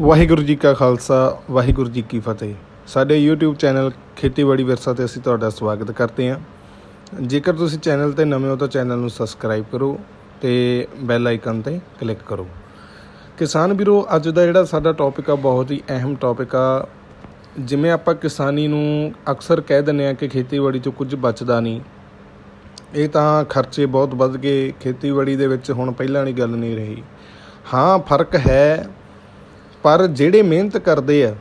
ਵਾਹਿਗੁਰੂ ਜੀ ਕਾ ਖਾਲਸਾ, ਵਾਹਿਗੁਰੂ ਜੀ ਕੀ ਫਤਿਹ। ਸਾਡੇ YouTube channel ਖੇਤੀਬਾੜੀ ਵਿਰਸਾ ਤੇ ਅਸੀਂ ਤੁਹਾਡਾ ਸਵਾਗਤ ਕਰਦੇ ਹਾਂ। ਜੇਕਰ ਤੁਸੀਂ ਚੈਨਲ ਤੇ ਨਵੇਂ ਹੋ ਤਾਂ ਚੈਨਲ ਨੂੰ ਸਬਸਕ੍ਰਾਈਬ ਕਰੋ ਤੇ ਬੈਲ ਆਈਕਨ ਤੇ ਕਲਿੱਕ ਕਰੋ। ਕਿਸਾਨ ਵੀਰੋ, ਅੱਜ ਦਾ ਜਿਹੜਾ ਸਾਡਾ ਟੌਪਿਕ ਆ, ਬਹੁਤ ਹੀ ਅਹਿਮ ਟੌਪਿਕ ਆ। ਜਿਵੇਂ ਆਪਾਂ ਕਿਸਾਨੀ ਨੂੰ ਅਕਸਰ ਕਹਿ ਦਿੰਦੇ ਆ ਕਿ ਖੇਤੀਬਾੜੀ 'ਚੋਂ ਕੁਝ ਬਚਦਾ ਨਹੀਂ, ਇਹ ਤਾਂ ਖਰਚੇ ਬਹੁਤ ਵੱਧ ਗਏ, ਖੇਤੀਬਾੜੀ ਦੇ ਵਿੱਚ ਹੁਣ ਪਹਿਲਾਂ ਵਾਲੀ ਗੱਲ ਨਹੀਂ ਰਹੀ। ਹਾਂ, ਫ਼ਰਕ ਹੈ ਪਰ ਜਿਹੜੇ ਮਿਹਨਤ ਕਰਦੇ ਆ,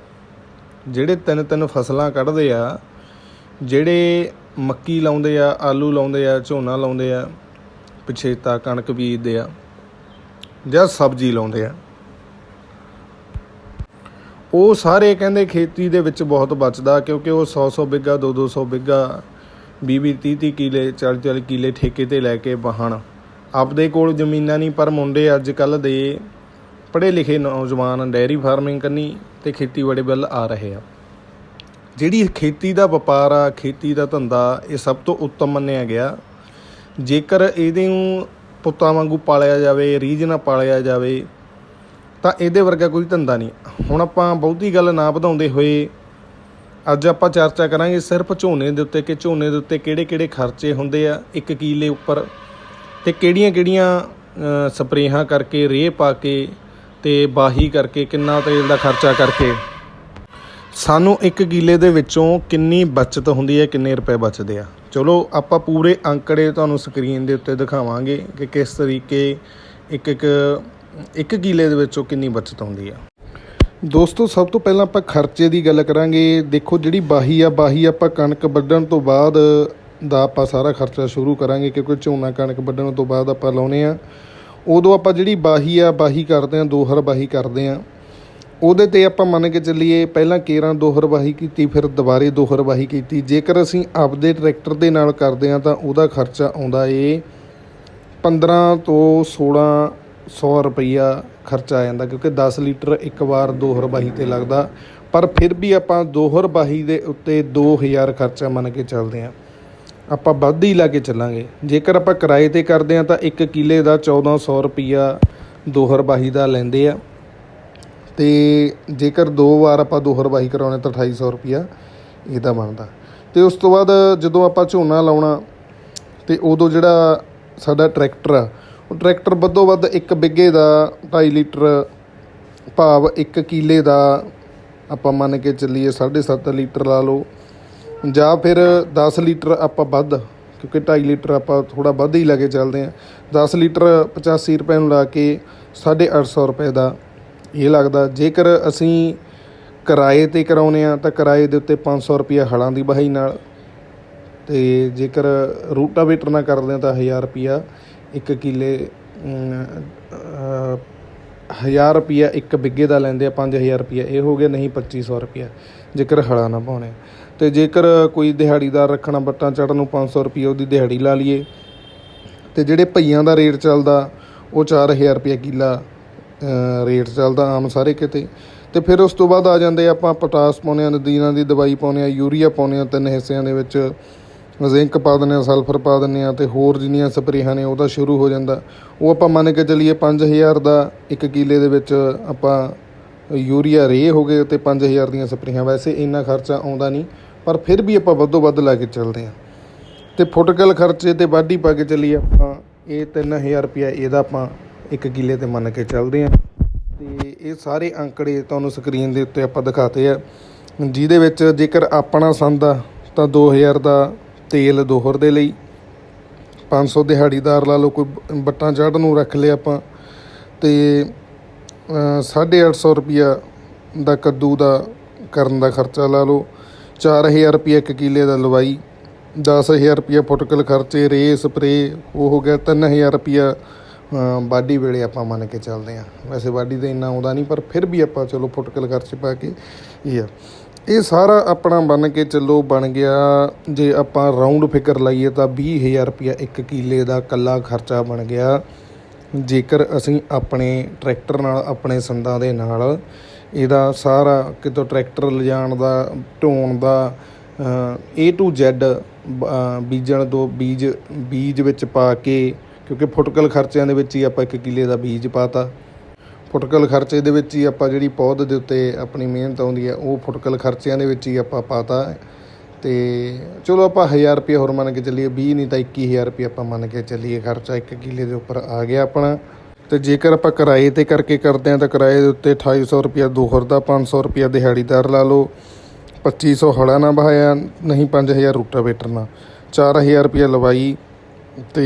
ਜਿਹੜੇ ਤਿੰਨ ਤਿੰਨ ਫਸਲਾਂ ਕੱਢਦੇ ਆ, ਜਿਹੜੇ ਮੱਕੀ ਲਾਉਂਦੇ ਆ, ਆਲੂ ਲਾਉਂਦੇ ਆ, ਝੋਨਾ ਲਾਉਂਦੇ ਆ ਪਛੇਤਾ ਕਣਕ ਬੀਜਦੇ ਆ, ਜਾਂ ਸਬਜ਼ੀ ਲਾਉਂਦੇ ਆ, ਉਹ ਸਾਰੇ ਕਹਿੰਦੇ ਖੇਤੀ ਦੇ ਵਿੱਚ ਬਹੁਤ ਬਚਦਾ, ਕਿਉਂਕਿ ਉਹ 100 100 ਬਿੱਗਾ 2 200 ਬਿੱਗਾ 20 20 30 30 ਕਿਲੇ 40 40 ਕਿਲੇ ਠੇਕੇ ਤੇ ਲੈ ਕੇ ਵਾਹਣ। ਆਪਦੇ ਕੋਲ ਜ਼ਮੀਨਾਂ ਨਹੀਂ, ਪਰ ਮੁੰਡੇ ਅੱਜ ਕੱਲ ਦੇ ਪੜ੍ਹੇ ਲਿਖੇ ਨੌਜਵਾਨ ਡੈਰੀ ਫਾਰਮਿੰਗ ਕਰਨੀ ਤੇ ਖੇਤੀਬਾੜੀ ਵੱਲ ਆ ਰਹੇ ਆ। ਜਿਹੜੀ ਖੇਤੀ ਦਾ ਵਪਾਰ ਆ, ਖੇਤੀ ਦਾ ਧੰਦਾ, ਇਹ ਸਭ ਤੋਂ ਉੱਤਮ ਮੰਨਿਆ ਗਿਆ। ਜੇਕਰ ਇਹਦੇ ਨੂੰ ਪੁੱਤਾਂ ਵਾਂਗੂ ਪਾਲਿਆ ਜਾਵੇ, ਰੀਝ ਨਾਲ ਪਾਲਿਆ ਜਾਵੇ, ਤਾਂ ਇਹਦੇ ਵਰਗਾ ਕੋਈ ਧੰਦਾ ਨਹੀਂ। ਹੁਣ ਆਪਾਂ ਬਹੁਤੀ ਗੱਲ ਨਾ ਵਧਾਉਂਦੇ ਹੋਏ ਅੱਜ ਆਪਾਂ ਚਰਚਾ ਕਰਾਂਗੇ ਸਿਰਫ ਝੋਨੇ ਦੇ ਉੱਤੇ ਕਿ ਝੋਨੇ ਦੇ ਉੱਤੇ ਕਿਹੜੇ-ਕਿਹੜੇ ਖਰਚੇ ਹੁੰਦੇ ਆ, ਇੱਕ ਕੀਲੇ ਉੱਪਰ ਤੇ ਕਿਹੜੀਆਂ-ਕਿਹੜੀਆਂ ਸਪਰੇਹਾਂ ਕਰਕੇ, ਰੇਹ ਪਾ ਕੇ ਤੇ ਬਾਹੀ ਕਰਕੇ ਕਿੰਨਾ ਤੇਲ ਦਾ ਖਰਚਾ ਕਰਕੇ। ਸਾਨੂੰ ਇੱਕ ਕਿੱਲੇ ਦੇ ਵਿੱਚੋਂ ਕਿੰਨੀ ਬਚਤ ਹੁੰਦੀ ਹੈ, ਕਿੰਨੇ ਰੁਪਏ ਬਚਦੇ ਆ। ਚਲੋ, ਆਪਾਂ ਪੂਰੇ ਅੰਕੜੇ ਤੁਹਾਨੂੰ ਸਕਰੀਨ ਦੇ ਉੱਤੇ ਦਿਖਾਵਾਂਗੇ ਕਿ ਕਿਸ ਤਰੀਕੇ ਇੱਕ ਇੱਕ ਇੱਕ ਕਿੱਲੇ ਦੇ ਵਿੱਚੋਂ ਕਿੰਨੀ ਬਚਤ ਹੁੰਦੀ ਆ। ਦੋਸਤੋ, ਸਭ ਤੋਂ ਪਹਿਲਾਂ ਆਪਾਂ ਖਰਚੇ ਦੀ ਗੱਲ ਕਰਾਂਗੇ। ਦੇਖੋ, ਜਿਹੜੀ ਬਾਹੀ ਆ, ਬਾਹੀ ਆਪਾਂ ਕਣਕ ਵੱਢਣ ਤੋਂ ਬਾਅਦ ਦਾ ਆਪਾਂ ਸਾਰਾ ਖਰਚਾ ਸ਼ੁਰੂ ਕਰਾਂਗੇ, ਕਿਉਂਕਿ ਝੋਨਾ ਕਣਕ ਵੱਢਣ ਤੋਂ ਬਾਅਦ ਆਪਾਂ ਲਾਉਨੇ ਆ। ਉਦੋਂ ਆਪਾਂ ਜਿਹੜੀ ਬਾਹੀ ਆ, ਬਾਹੀ ਕਰਦੇ ਆ, ਦੋਹਰ ਬਾਹੀ ਕਰਦੇ ਆ, ਉਹਦੇ ਤੇ ਆਪਾਂ ਮੰਨ ਕੇ ਚੱਲੀਏ ਪਹਿਲਾਂ ਕੇਰਾਂ ਦੋਹਰ ਵਾਹੀ ਕੀਤੀ, ਫਿਰ ਦੁਬਾਰੇ ਦੋਹਰ ਵਾਹੀ ਕੀਤੀ। ਜੇਕਰ ਅਸੀਂ ਆਪਦੇ ਟਰੈਕਟਰ ਦੇ ਨਾਲ ਕਰਦੇ ਆ ਤਾਂ ਉਹਦਾ ਖਰਚਾ ਆਉਂਦਾ ਏ 15 ਤੋਂ 1600 ਰੁਪਈਆ ਖਰਚਾ ਆ ਜਾਂਦਾ, ਕਿਉਂਕਿ 10 ਲੀਟਰ ਇੱਕ ਵਾਰ ਦੋਹਰ ਵਾਹੀ ਤੇ ਲੱਗਦਾ। ਪਰ ਫਿਰ ਵੀ ਆਪਾਂ ਦੋਹਰ ਬਾਹੀ ਦੇ ਉੱਤੇ 2000 ਖਰਚਾ ਮੰਨ ਕੇ ਚੱਲਦੇ ਆ। ਆਪਾਂ ਵੱਧ ਹੀ ਲਾ ਕੇ ਚੱਲਾਂਗੇ। ਜੇਕਰ ਆਪਾਂ ਕਿਰਾਏ ਤੇ ਕਰਦੇ ਆ ਤਾਂ ਇੱਕ ਕਿੱਲੇ ਦਾ 1400 ਰੁਪਈਆ ਦੋਹਰ ਵਾਹੀ ਦਾ ਲੈਂਦੇ ਆ। ਤੇ ਜੇਕਰ ਦੋ ਵਾਰ ਆਪਾਂ ਦੋਹਰਬਾਹੀ ਕਰਾਉਣੇ ਤਾਂ 2800 ਰੁਪਿਆ ਇਹਦਾ ਬਣਦਾ। ਤੇ ਉਸ ਤੋਂ ਬਾਅਦ ਜਦੋਂ ਆਪਾਂ ਝੋਨਾ ਲਾਉਣਾ, ਤੇ ਉਦੋਂ ਜਿਹੜਾ ਸਾਡਾ ਟਰੈਕਟਰ ਆ, ਉਹ ਟਰੈਕਟਰ ਵੱਧੋ ਵੱਧ ਇੱਕ ਬਿੱਗੇ ਦਾ 2.5 ਲੀਟਰ ਭਾਵ ਇੱਕ ਕਿਲੇ ਦਾ ਆਪਾਂ ਮੰਨ ਕੇ ਚੱਲੀਏ 7.5 ਲੀਟਰ ਲਾ ਲਓ। ਜਾਂ ਫਿਰ 10 ਲੀਟਰ ਆਪਾਂ ਵੱਧ, ਕਿਉਂਕਿ 2.5 ਲੀਟਰ ਆਪਾਂ ਥੋੜਾ ਵੱਧ ਹੀ ਲੈ ਕੇ ਚੱਲਦੇ ਆ 10 ਲੀਟਰ 85 ਰੁਪਏ ਨੂੰ ਲਾ ਕੇ 850 ਰੁਪਏ ਦਾ ਇਹ ਲੱਗਦਾ। ਜੇਕਰ ਅਸੀਂ ਕਿਰਾਏ ਤੇ ਕਰਾਉਨੇ ਆ ਤਾਂ ਕਿਰਾਏ ਦੇ ਉੱਤੇ 500 ਰੁਪਿਆ ਹਲਾਂ ਦੀ ਬਹਾਈ ਨਾਲ। ਤੇ ਜੇਕਰ ਰੂਟਾਵੇਟਰ ਨਾਲ ਕਰਦੇ ਆ ਤਾਂ 1000 ਰੁਪਿਆ ਇੱਕ ਕਿੱਲੇ ਹਜ਼ਾਰ ਰੁਪਈਆ ਇੱਕ ਬਿੱਗੇ ਦਾ ਲੈਂਦੇ ਆ 5000 ਰੁਪਈਆ। ਇਹ ਹੋ ਗਿਆ ਨਹੀਂ 2500 ਰੁਪਈਆ। ਜੇਕਰ ਹਲਾਂ ਨਾ ਪਾਉਣੇ। ਤੇ ਜੇਕਰ ਕੋਈ ਦਿਹਾੜੀਦਾਰ ਰੱਖਣਾ, ਬੱਟਾਂ ਚੜਨ ਨੂੰ 500 ਰੁਪਈਆ ਉਹਦੀ ਦਿਹਾੜੀ ਲਾ ਲਈਏ। ਤੇ ਜਿਹੜੇ ਭਈਆਂ ਦਾ ਰੇਟ ਚੱਲਦਾ, ਉਹ 4000 ਰੁਪਈਆ ਕਿੱਲਾ ਰੇਟ ਚੱਲਦਾ ਆਮ ਸਾਰੇ ਕਿਤੇ। ਤੇ ਫਿਰ ਉਸ ਤੋਂ ਬਾਅਦ ਆ ਜਾਂਦੇ ਆਪਾਂ, ਪੋਟਾਸ ਪਾਉਂਦੇ ਆ ਨਦੀਨਾਂ ਦੀ ਦਵਾਈ ਪਾਉਂਦੇ ਆ ਯੂਰੀਆ ਪਾਉਂਦੇ ਆ ਤਿੰਨ ਹਿੱਸਿਆਂ ਦੇ ਵਿੱਚ। ਜ਼ਿੰਕ ਪਾ ਦਿੰਦੇ ਆ ਸਲਫਰ ਪਾ ਦਿੰਦੇ ਆ ਤੇ ਹੋਰ ਜਿੰਨੀਆਂ ਸਪਰੇਹਾਂ ਨੇ ਉਹਦਾ ਸ਼ੁਰੂ ਹੋ ਜਾਂਦਾ। ਉਹ ਆਪਾਂ ਮੰਨ ਕੇ ਚੱਲੀਏ 5000 ਦਾ ਇੱਕ ਕਿਲੇ ਦੇ ਵਿੱਚ ਆਪਾਂ ਯੂਰੀਆ ਰੇ ਹੋ ਗਏ ਤੇ 5000 ਦੀਆਂ ਸਪਰੇਹਾਂ। ਵੈਸੇ ਇੰਨਾ ਖਰਚਾ ਆਉਂਦਾ ਨਹੀਂ, ਪਰ ਫਿਰ ਵੀ ਆਪਾਂ ਵੱਧੋ ਵੱਧ ਲਾ ਕੇ ਚੱਲਦੇ ਆ ਤੇ ਫੁੱਟਕਲ ਖਰਚੇ ਤੇ ਵਾਢੀ ਪਾ ਕੇ ਚੱਲੀਏ ਆਪਾਂ, ਇਹ 3000 ਰੁਪਇਆ ਇਹਦਾ ਆਪਾਂ ਇੱਕ ਕਿੱਲੇ ਤੇ ਮੰਨ ਕੇ ਚੱਲਦੇ ਆ ਤੇ ਇਹ ਸਾਰੇ ਅੰਕੜੇ ਤੁਹਾਨੂੰ ਸਕਰੀਨ ਦੇ ਉੱਤੇ ਆਪਾਂ ਦਿਖਾਤੇ ਆ। ਜਿਹਦੇ ਵਿੱਚ ਜੇਕਰ ਆਪਣਾ ਸੰਦ ਆ, ਤਾਂ 2000 ਦਾ ਤੇਲ ਦੋਹਰ ਦੇ ਲਈ। 500 ਦਿਹਾੜੀਦਾਰ ਲਾ ਲਓ, ਕੋਈ ਬੱਟਾਂ ਚੜ੍ਹਨ ਨੂੰ ਰੱਖ ਲਿਆ ਆਪਾਂ। ਤੇ 850 ਰੁਪਿਆ ਦਾ ਕੱਦੂ ਦਾ ਕਰਨ ਦਾ ਖਰਚਾ ਲਾ ਲਓ। 4000 ਰੁਪਿਆ ਇੱਕ ਕਿੱਲੇ ਦਾ ਲਵਾਈ। 10000 ਰੁਪਿਆ ਫੁੱਟਕਲ ਖਰਚੇ ਰੇ ਸਪਰੇ ਉਹ ਹੋ ਗਿਆ। 3000 ਰੁਪਿਆ ਵਾਢੀ ਵੇਲੇ ਆਪਾਂ ਮੰਨ ਕੇ ਚੱਲਦੇ ਆ ਵੈਸੇ ਬਾਡੀ ਤੇ ਇੰਨਾ ਆਉਂਦਾ ਨਹੀਂ, ਪਰ ਫਿਰ ਵੀ ਆਪਾਂ ਚਲੋ ਫੁੱਟਕਲ ਖਰਚੇ ਪਾ ਕੇ, ਇਹ ਆ। ਇਹ ਸਾਰਾ ਆਪਣਾ ਬਣ ਕੇ ਚੱਲੋ, ਬਣ ਗਿਆ। ਜੇ ਆਪਾਂ ਰਾਉਂਡ ਫਿਕਰ ਲਾਈਏ ਤਾਂ 20000 ਰੁਪਿਆ ਇੱਕ ਕਿੱਲੇ ਦਾ ਕੱਲਾ ਖਰਚਾ ਬਣ ਗਿਆ। ਜੇਕਰ ਅਸੀਂ ਆਪਣੇ ਟਰੈਕਟਰ ਨਾਲ, ਆਪਣੇ ਸੰਦਾਂ ਦੇ ਨਾਲ ਇਹਦਾ ਸਾਰਾ ਕਿਤੋਂ ਟਰੈਕਟਰ ਲਿਜਾਣ ਦਾ, ਢੋਣ ਦਾ A to Z ਬੀਜਣ ਤੋਂ ਬੀਜ ਬੀਜ ਵਿੱਚ ਪਾ ਕੇ, ਕਿਉਂਕਿ ਫੁਟਕਲ ਖਰਚਿਆਂ ਦੇ ਵਿੱਚ ਹੀ ਆਪਾਂ ਇੱਕ ਕਿੱਲੇ ਦਾ ਬੀਜ ਪਾਤਾ। ਫੁਟਕਲ ਖਰਚੇ ਦੇ ਵਿੱਚ ਹੀ ਆਪਾਂ ਜਿਹੜੀ ਪੌਦ ਦੇ ਉੱਤੇ ਆਪਣੀ ਮਿਹਨਤ ਆਉਂਦੀ ਹੈ, ਉਹ ਫੁਟਕਲ ਖਰਚਿਆਂ ਦੇ ਵਿੱਚ ਹੀ ਆਪਾਂ ਪਾਤਾ ਤੇ ਚਲੋ ਆਪਾਂ 1000 ਰੁਪਏ ਹੋਰ ਮੰਨ ਕੇ ਚੱਲੀਏ 20 ਨਹੀਂ ਤਾਂ 21000 ਰੁਪਏ ਆਪਾਂ ਮੰਨ ਕੇ ਚੱਲੀਏ, ਖਰਚਾ ਇੱਕ ਕਿੱਲੇ ਦੇ ਉੱਪਰ ਆ ਗਿਆ ਆਪਣਾ। ਤੇ ਜੇਕਰ ਆਪਾਂ ਕਿਰਾਏ ਤੇ ਕਰਕੇ ਕਰਦੇ ਹਾਂ ਤਾਂ ਕਿਰਾਏ ਦੇ ਉੱਤੇ 2800 ਰੁਪਏ ਦੋਹਰ ਦਾ 500 ਰੁਪਏ ਦਿਹਾੜੀਦਾਰ ਲਾ ਲਓ। 2500 ਹੜਾ ਨਾ ਬਹਾਇਆ ਨਹੀਂ 5000 ਰੂਟਾਵੇਟਰ ਨਾਲ 4000 ਰੁਪਏ ਲਵਾਈ ਤੇ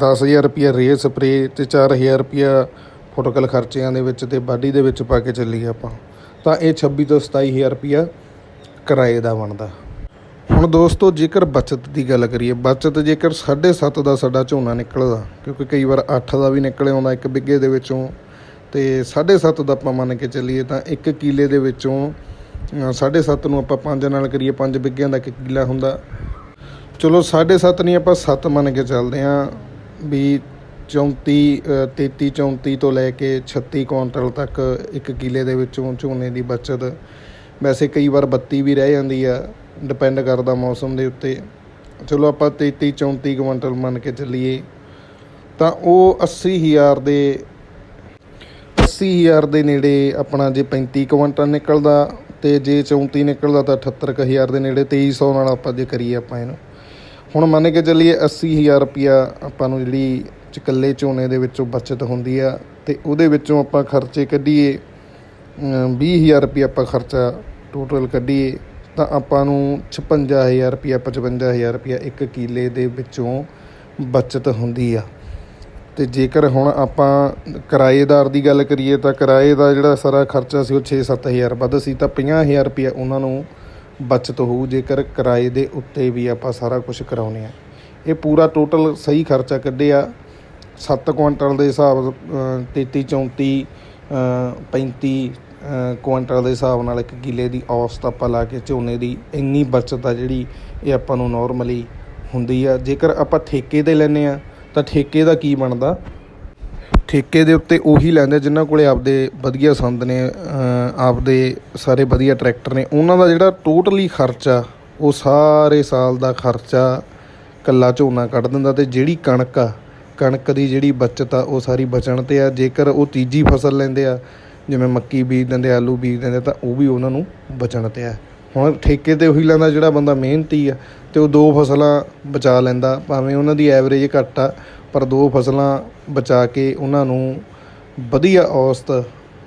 10000 ਰੁਪਏ ਰੇ ਸਪਰੇ ਤੇ 4000 ਰੁਪਏ ਫੁਟਕਲ ਖਰਚਿਆਂ ਦੇ ਵਿੱਚ ਤੇ ਬਾਡੀ ਦੇ ਵਿੱਚ ਪਾ ਕੇ ਚੱਲੀਏ ਆਪਾਂ ਤਾਂ ਇਹ 26 ਤੋਂ 27000 ਰੁਪਏ ਕਿਰਾਏ ਦਾ ਬਣਦਾ। ਹੁਣ ਦੋਸਤੋ ਜੇਕਰ ਬਚਤ ਦੀ ਗੱਲ ਕਰੀਏ ਬਚਤ ਜੇਕਰ 7.5 ਦਾ ਸਾਡਾ ਝੋਨਾ ਨਿਕਲਦਾ ਕਿਉਂਕਿ ਕਈ ਵਾਰ 8 ਦਾ ਵੀ ਨਿਕਲੇ ਆਉਂਦਾ ਇੱਕ ਬਿੱਗੇ ਦੇ ਵਿੱਚੋਂ ਤੇ 7.5 ਦਾ ਆਪਾਂ ਮੰਨ ਕੇ ਚੱਲੀਏ ਤਾਂ ਇੱਕ ਕਿੱਲੇ ਦੇ ਵਿੱਚੋਂ ਅ, 7.5 ਨੂੰ ਆਪਾਂ 5 ਨਾਲ ਕਰੀਏ 5 ਬਿੱਗਿਆਂ ਦਾ ਇੱਕ ਕਿੱਲਾ ਹੁੰਦਾ। ਚਲੋ 7.5 ਨਹੀਂ ਆਪਾਂ 7 ਮੰਨ ਕੇ ਚੱਲਦੇ ਆਂ ਵੀ 34 ਅ, 33 34 ਤੋਂ ਲੈ ਕੇ 36 ਕੁਇੰਟਲ ਤੱਕ ਇੱਕ ਕਿੱਲੇ ਦੇ ਵਿੱਚੋਂ ਝੋਨੇ ਦੀ ਬਚਤ। ਵੈਸੇ ਕਈ ਵਾਰ 32 ਵੀ ਰਹਿ ਜਾਂਦੀ ਆ ਡਿਪੈਂਡ ਕਰਦਾ ਮੌਸਮ ਦੇ ਉੱਤੇ। ਚਲੋ ਆਪਾਂ 33 34 ਕੁਇੰਟਲ ਮੰਨ ਕੇ ਚੱਲੀਏ ਤਾਂ ਉਹ 80000 ਦੇ 80000 ਦੇ ਨੇੜੇ ਆਪਣਾ ਜੇ 35 ਕੁਇੰਟਲ ਨਿਕਲਦਾ ਤੇ ਜੇ 34 ਨਿਕਲਦਾ ਤਾਂ 78000 ਦੇ ਨੇੜੇ 2300 ਨਾਲ ਆਪਾਂ ਜੇ ਕਰੀਏ ਆਪਾਂ ਇਹਨੂੰ। ਹੁਣ ਮੰਨ ਕੇ ਚੱਲੀਏ 80000 ਰੁਪਿਆ ਆਪਾਂ ਨੂੰ ਜਿਹੜੀ ਇਕੱਲੇ ਝੋਨੇ ਦੇ ਵਿੱਚੋਂ ਬਚਤ ਹੁੰਦੀ ਆ ਤੇ ਉਹਦੇ ਵਿੱਚੋਂ ਆਪਾਂ ਖਰਚੇ ਕੱਢੀਏ, ਅਮ 20000 ਰੁਪਿਆ ਆਪਾਂ ਖਰਚਾ ਟੋਟਲ ਕੱਢੀਏ, ਤਾਂ ਆਪਾਂ ਨੂੰ 56000 ਰੁਪਿਆ 55000 ਰੁਪਿਆ ਇੱਕ ਕਿਲੇ ਦੇ ਵਿੱਚੋਂ ਬਚਤ ਹੁੰਦੀ ਆ। ਤੇ ਜੇਕਰ ਹੁਣ ਆਪਾਂ ਕਿਰਾਏਦਾਰ ਦੀ ਗੱਲ ਕਰੀਏ ਤਾਂ ਕਿਰਾਏ ਦਾ ਜਿਹੜਾ ਸਾਰਾ ਖਰਚਾ ਸੀ ਉਹ 6-7000 ਵੱਧ ਸੀ, ਤਾਂ 50000 ਰੁਪਇਆ ਉਹਨਾਂ ਨੂੰ ਬਚਤ ਹੋਊ, ਜੇਕਰ ਕਿਰਾਏ ਦੇ ਉੱਤੇ ਵੀ ਆਪਾਂ ਸਾਰਾ ਕੁਝ ਕਰਾਉਨੇ ਆ। ਇਹ ਪੂਰਾ ਟੋਟਲ ਸਹੀ ਖਰਚਾ ਕੱਢਿਆ। 7 ਕੁਇੰਟਲ ਦੇ ਹਿਸਾਬ ਅ, 33 34 35 ਕੁਇੰਟਲ ਦੇ ਹਿਸਾਬ ਨਾਲ ਇੱਕ ਕਿੱਲੇ ਦੀ ਔਸਤ ਆਪਾਂ ਲਾ ਕੇ ਝੋਨੇ ਦੀ ਇੰਨੀ ਬਚਤ ਆ ਜਿਹੜੀ ਇਹ ਆਪਾਂ ਨੂੰ ਨਾਰਮਲੀ ਹੁੰਦੀ ਆ। ਜੇਕਰ ਆਪਾਂ ਠੇਕੇ ਤੇ ਲੈਨੇ ਆ ਤਾਂ ਠੇਕੇ ਦਾ ਕੀ ਬਣਦਾ? ਠੇਕੇ ਦੇ ਉੱਤੇ ਉਹੀ ਲੈਂਦੇ ਜਿਨ੍ਹਾਂ ਕੋਲੇ ਆਪਦੇ ਵਧੀਆ ਸੰਦ ਨੇ ਆਪਦੇ ਸਾਰੇ ਵਧੀਆ ਟਰੈਕਟਰ ਨੇ। ਉਹਨਾਂ ਦਾ ਜਿਹੜਾ ਟੋਟਲੀ ਖਰਚਾ ਉਹ ਸਾਰੇ ਸਾਲ ਦਾ ਖਰਚਾ ਕੱਲਾ ਝੋਨਾ ਕੱਢ ਦਿੰਦਾ ਤੇ ਜਿਹੜੀ ਕਣਕ ਆ ਕਣਕ ਦੀ ਜਿਹੜੀ ਬਚਤ ਆ, ਉਹ ਸਾਰੀ ਬਚਣ ਤੇ ਆ। ਜੇਕਰ ਉਹ ਤੀਜੀ ਫਸਲ ਲੈਂਦੇ ਆ, ਜਿਵੇਂ ਮੱਕੀ ਬੀਜ ਦਿੰਦੇ ਆਲੂ ਬੀਜ ਦਿੰਦੇ ਤਾਂ ਉਹ ਵੀ ਉਹਨਾਂ ਨੂੰ ਬਚਣ ਤੇ ਆ। ਹੁਣ ਠੇਕੇ ਤੇ ਉਹੀ ਲੈਂਦਾ ਜਿਹੜਾ ਬੰਦਾ ਮਿਹਨਤੀ ਆ, ਤੇ ਉਹ ਦੋ ਫਸਲਾਂ ਬਚਾ ਲੈਂਦਾ। ਭਾਵੇਂ ਉਹਨਾਂ ਦੀ ਐਵਰੇਜ ਘੱਟ ਆ, ਪਰ ਦੋ ਫਸਲਾਂ ਬਚਾ ਕੇ ਉਹਨਾਂ ਨੂੰ ਵਧੀਆ ਔਸਤ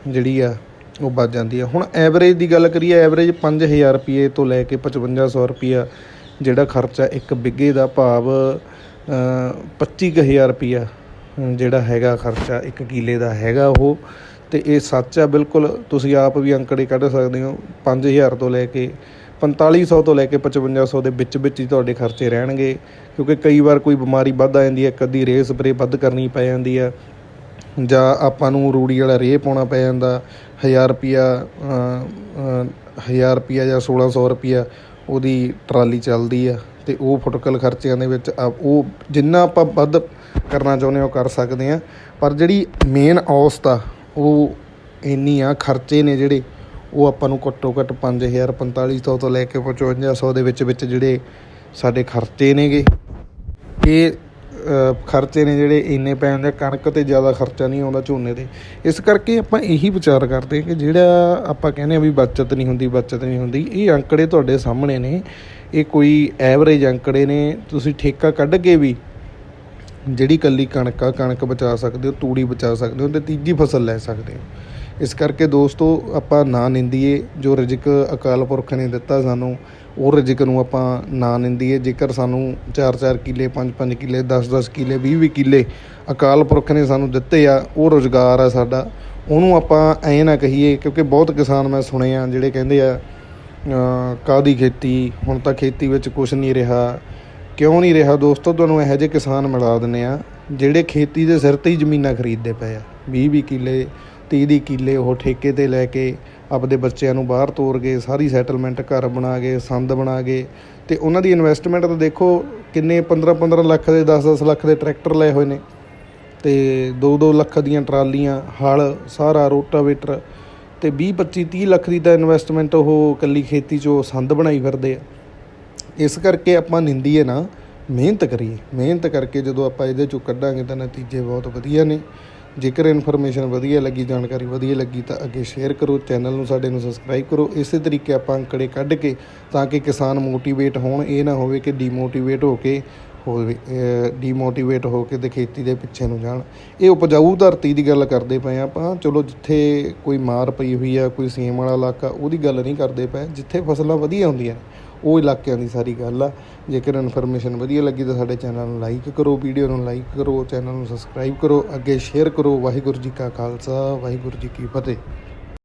ਜਿਹੜੀ ਆ, ਉਹ ਬਚ ਜਾਂਦੀ ਆ। ਹੁਣ ਐਵਰੇਜ ਦੀ ਗੱਲ ਕਰੀਏ, ਐਵਰੇਜ 5000 ਰੁਪਏ ਤੋਂ ਲੈ ਕੇ 5500 ਰੁਪਿਆ ਜਿਹੜਾ ਖਰਚਾ ਇੱਕ ਬਿੱਗੇ ਦਾ ਭਾਵ ਪੱਚੀ ਕੁ ਹਜ਼ਾਰ ਰੁਪਈਆ ਜਿਹੜਾ ਹੈਗਾ ਖਰਚਾ ਇੱਕ ਕਿੱਲੇ ਦਾ ਹੈਗਾ ਉਹ। ਅਤੇ ਇਹ ਸੱਚ ਆ, ਬਿਲਕੁਲ ਤੁਸੀਂ ਆਪ ਵੀ ਅੰਕੜੇ ਕੱਢ ਸਕਦੇ ਹੋ। 5000 ਤੋਂ ਲੈ ਕੇ 4500 ਤੋਂ ਲੈ ਕੇ 5500 ਦੇ ਵਿੱਚ ਵਿੱਚ ਹੀ ਤੁਹਾਡੇ ਖਰਚੇ ਰਹਿਣਗੇ। ਕਿਉਂਕਿ ਕਈ ਵਾਰ ਕੋਈ ਬਿਮਾਰੀ ਵੱਧ ਆ ਜਾਂਦੀ ਹੈ ਕਦੀ ਰੇਹ ਸਪਰੇ ਵੱਧ ਕਰਨੀ ਪੈ ਜਾਂਦੀ ਆ ਜਾਂ ਆਪਾਂ ਨੂੰ ਰੂੜੀ ਵਾਲਾ ਰੇਹ ਪਾਉਣਾ ਪੈ ਜਾਂਦਾ 1000 ਰੁਪਿਆ 1000 ਰੁਪਿਆ ਜਾਂ 1600 ਰੁਪਿਆ ਉਹਦੀ ਟਰਾਲੀ ਚੱਲਦੀ ਆ। ਅਤੇ ਉਹ ਫੁਟਕਲ ਖਰਚਿਆਂ ਦੇ ਵਿੱਚ ਆ- ਉਹ ਜਿੰਨਾ ਆਪਾਂ ਵੱਧ ਕਰਨਾ ਚਾਹੁੰਦੇ ਹਾਂ ਉਹ ਕਰ ਸਕਦੇ ਹਾਂ। ਪਰ ਜਿਹੜੀ ਮੇਨ ਔਸਤ ਆ ਉਹ ਇੰਨੀ ਆ ਖਰਚੇ ਨੇ ਜਿਹੜੇ ਉਹ ਆਪਾਂ ਨੂੰ ਘੱਟੋ ਘੱਟ 5000 4500 ਤੋਂ ਲੈ ਕੇ 5500 ਦੇ ਵਿੱਚ ਵਿੱਚ ਜਿਹੜੇ ਸਾਡੇ ਖਰਚੇ ਨੇਗੇ ਇਹ ਖਰਚੇ ਨੇ ਜਿਹੜੇ ਇੰਨੇ ਪੈ ਜਾਂਦੇ ਆ, ਕਣਕ ਤੇ ਜ਼ਿਆਦਾ ਖਰਚਾ ਨਹੀਂ ਆਉਂਦਾ ਝੋਨੇ ਤੇ। ਇਸ ਕਰਕੇ ਆਪਾਂ ਇਹੀ ਵਿਚਾਰ ਕਰਦੇ ਹਾਂ ਕਿ ਜਿਹੜਾ ਆਪਾਂ ਕਹਿੰਦੇ ਆ ਵੀ ਬਚਤ ਨਹੀਂ ਹੁੰਦੀ ਬਚਤ ਨਹੀਂ ਹੁੰਦੀ ਇਹ ਅੰਕੜੇ ਤੁਹਾਡੇ ਸਾਹਮਣੇ ਨੇ। ਇਹ ਕੋਈ ਐਵਰੇਜ ਅੰਕੜੇ ਨੇ, ਤੁਸੀਂ ਠੇਕਾ ਕੱਢ ਕੇ ਵੀ ਜਿਹੜੀ ਕੱਲੀ ਕਣਕ ਆ, ਕਣਕ ਬਚਾ ਸਕਦੇ ਹੋ, ਤੂੜੀ ਬਚਾ ਸਕਦੇ ਹੋ ਤੇ ਤੀਜੀ ਫਸਲ ਲੈ ਸਕਦੇ ਹੋ। ਇਸ ਕਰਕੇ ਦੋਸਤੋ, ਆਪਾਂ ਨਾ ਨਿੰਦੀਏ, ਜੋ ਰਿਜ਼ਕ ਅਕਾਲ ਪੁਰਖ ਨੇ ਦਿੱਤਾ ਸਾਨੂੰ, ਉਹ ਰਿਜ਼ਕ ਨੂੰ ਆਪਾਂ ਨਾ ਨਿੰਦੀਏ। ਜੇਕਰ ਸਾਨੂੰ 4-4 ਕਿੱਲੇ 5-5 ਕਿੱਲੇ 10-10 ਕਿੱਲੇ 20-20 ਕਿੱਲੇ ਅਕਾਲ ਪੁਰਖ ਨੇ ਸਾਨੂੰ ਦਿੱਤੇ ਆ, ਉਹ ਰੋਜ਼ਗਾਰ ਆ ਸਾਡਾ, ਉਹਨੂੰ ਆਪਾਂ ਐਂ ਨਾ ਕਹੀਏ, ਕਿਉਂਕਿ ਬਹੁਤ ਕਿਸਾਨ ਮੈਂ ਸੁਣੇ ਆ ਜਿਹੜੇ ਕਹਿੰਦੇ ਆ ਅ, ਕਾਹਦੀ ਖੇਤੀ? ਹੁਣ ਤਾਂ ਖੇਤੀ ਵਿੱਚ ਕੁਝ ਨਹੀਂ ਰਿਹਾ। ਕਿਉਂ ਨਹੀਂ ਰਿਹਾ ਦੋਸਤੋ? ਤੁਹਾਨੂੰ ਇਹੋ ਜਿਹੇ ਕਿਸਾਨ ਮਿਲਾ ਦਿੰਨੇ ਆ ਜਿਹੜੇ ਖੇਤੀ ਦੇ ਸਿਰ ਤੇ ਹੀ ਜ਼ਮੀਨਾਂ ਖਰੀਦਦੇ ਪਏ ਆ। 20 20 ਕਿੱਲੇ 30 ਦੀ ਕਿੱਲੇ ਉਹ ਠੇਕੇ ਤੇ ਲੈ ਕੇ ਆਪਦੇ ਬੱਚਿਆਂ ਨੂੰ ਬਾਹਰ ਤੋਰ ਗਏ ਸਾਰੀ ਸੈਟਲਮੈਂਟ ਘਰ ਬਣਾ ਗਏ ਸੰਦ ਬਣਾ ਗਏ। ਤੇ ਉਹਨਾਂ ਦੀ ਇਨਵੈਸਟਮੈਂਟ ਤਾਂ ਦੇਖੋ ਕਿੰਨੇ 15 15 ਲੱਖ ਦੇ 10 10 ਲੱਖ ਦੇ ਟਰੈਕਟਰ ਲਏ ਹੋਏ ਨੇ। ਤੇ 2 2 ਲੱਖ ਦੀਆਂ ਟਰਾਲੀਆਂ ਹਲ ਸਾਰਾ ਰੋਟਾਵੇਟਰ ਤੇ 20 25 30 ਲੱਖ ਦੀ ਤਾਂ ਇਨਵੈਸਟਮੈਂਟ ਉਹ ਕੱਲੀ ਖੇਤੀ 'ਚੋਂ ਸੰਦ ਬਣਾਈ ਫਿਰਦੇ ਆ। ਇਸ ਕਰਕੇ ਆਪਾਂ ਨਿੰਦੀਏ ਨਾ, ਮਿਹਨਤ ਕਰੀਏ। ਮਿਹਨਤ ਕਰਕੇ ਜਦੋਂ ਆਪਾਂ ਇਹਦੇ ਚੋਂ ਕੱਢਾਂਗੇ ਤਾਂ ਨਤੀਜੇ ਬਹੁਤ ਵਧੀਆ ਨੇ। ਜੇਕਰ ਇਨਫੋਰਮੇਸ਼ਨ ਵਧੀਆ ਲੱਗੀ, ਜਾਣਕਾਰੀ ਵਧੀਆ ਲੱਗੀ ਤਾਂ ਅੱਗੇ ਸ਼ੇਅਰ ਕਰੋ ਚੈਨਲ ਨੂੰ ਸਾਡੇ ਨੂੰ ਸਬਸਕ੍ਰਾਈਬ ਕਰੋ। ਇਸੇ ਤਰੀਕੇ ਆਪਾਂ ਅੰਕੜੇ ਕੱਢ ਕੇ ਤਾਂ ਕਿ ਕਿਸਾਨ ਮੋਟੀਵੇਟ ਹੋਣ। ਇਹ ਨਾ ਹੋਵੇ ਕਿ ਡੀਮੋਟੀਵੇਟ ਹੋ ਕੇ ਹੋਵੇ ਡੀਮੋਟੀਵੇਟ ਹੋ ਕੇ ਤੇ ਖੇਤੀ ਦੇ ਪਿੱਛੇ ਨੂੰ ਜਾਣ। ਇਹ ਉਪਜਾਊ ਧਰਤੀ ਦੀ ਗੱਲ ਕਰਦੇ ਪਏ ਆ ਆਪਾਂ। ਚਲੋ, ਜਿੱਥੇ ਕੋਈ ਮਾਰ ਪਈ ਹੋਈ ਆ, ਕੋਈ ਸੇਮ ਵਾਲਾ ਇਲਾਕਾ, ਉਹਦੀ ਗੱਲ ਨਹੀਂ ਕਰਦੇ ਪਏ। ਜਿੱਥੇ ਫਸਲਾਂ ਵਧੀਆ ਹੁੰਦੀਆਂ ਨੇ, ਉਹ ਇਲਾਕਿਆਂ ਦੀ ਸਾਰੀ ਗੱਲ ਆ। ਜੇਕਰ ਇਨਫੋਰਮੇਸ਼ਨ ਵਧੀਆ ਲੱਗੀ ਤਾਂ ਸਾਡੇ ਚੈਨਲ ਨੂੰ ਲਾਈਕ ਕਰੋ ਵੀਡੀਓ ਨੂੰ ਲਾਈਕ ਕਰੋ ਚੈਨਲ ਨੂੰ ਸਬਸਕ੍ਰਾਈਬ ਕਰੋ, ਅੱਗੇ ਸ਼ੇਅਰ ਕਰੋ। ਵਾਹਿਗੁਰੂ ਜੀ ਕਾ ਖਾਲਸਾ, ਵਾਹਿਗੁਰੂ ਜੀ ਕੀ ਫਤਿਹ।